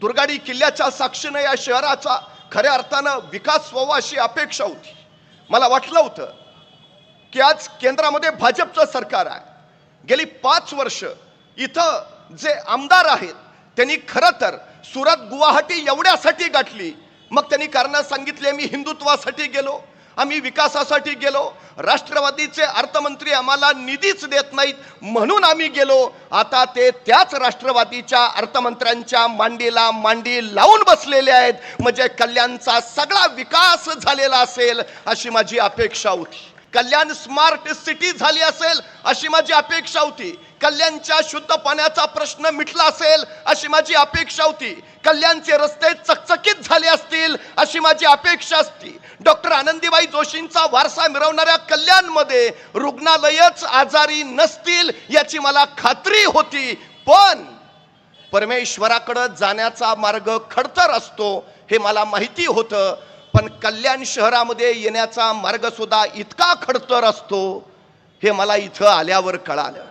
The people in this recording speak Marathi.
दुर्गाडी किल्ल्याच्या साक्षीनं या शहराचा खऱ्या अर्थानं विकास व्हावा अशी अपेक्षा होती. मला वाटलं होतं की आज केंद्रामध्ये भाजपचं सरकार आहे. गेली पाच वर्ष इथं जे आमदार आहेत त्यांनी खरं तर सुरत गुवाहाटी एवढ्यासाठी गाठली. मग त्यांनी कारणं सांगितले मी हिंदुत्वासाठी गेलो. आम्ही विकासासाठी गेलो. राष्ट्रवादीचे अर्थमंत्री आम्हाला निधीच देत नाहीत म्हणून आम्ही गेलो. आता ते त्याच राष्ट्रवादीच्या अर्थमंत्र्यांच्या मांडीला मांडी लावून बसलेले आहेत. म्हणजे कल्याणचा सगळा विकास झालेला असेल अशी माझी अपेक्षा होती. कल्याण स्मार्ट सिटी झाली असेल अशी माझी अपेक्षा होती. कल्याणच्या शुद्ध पाण्याचा प्रश्न मिटला असेल अशी माझी अपेक्षा होती. कल्याणचे रस्ते चक झाले असतील अशी माझी अपेक्षा असती. डॉक्टर आनंदीबाई जोशींचा वारसा मिरवणाऱ्या कल्याणमध्ये रुग्णालयच आजारी नसतील याची मला खात्री होती. पण परमेश्वराकडं जाण्याचा मार्ग खडतर असतो हे मला माहिती होतं. पण कल्याण शहरामध्ये येण्याचा मार्ग सुद्धा इतका खडतर असतो हे मला इथं आल्यावर कळालं.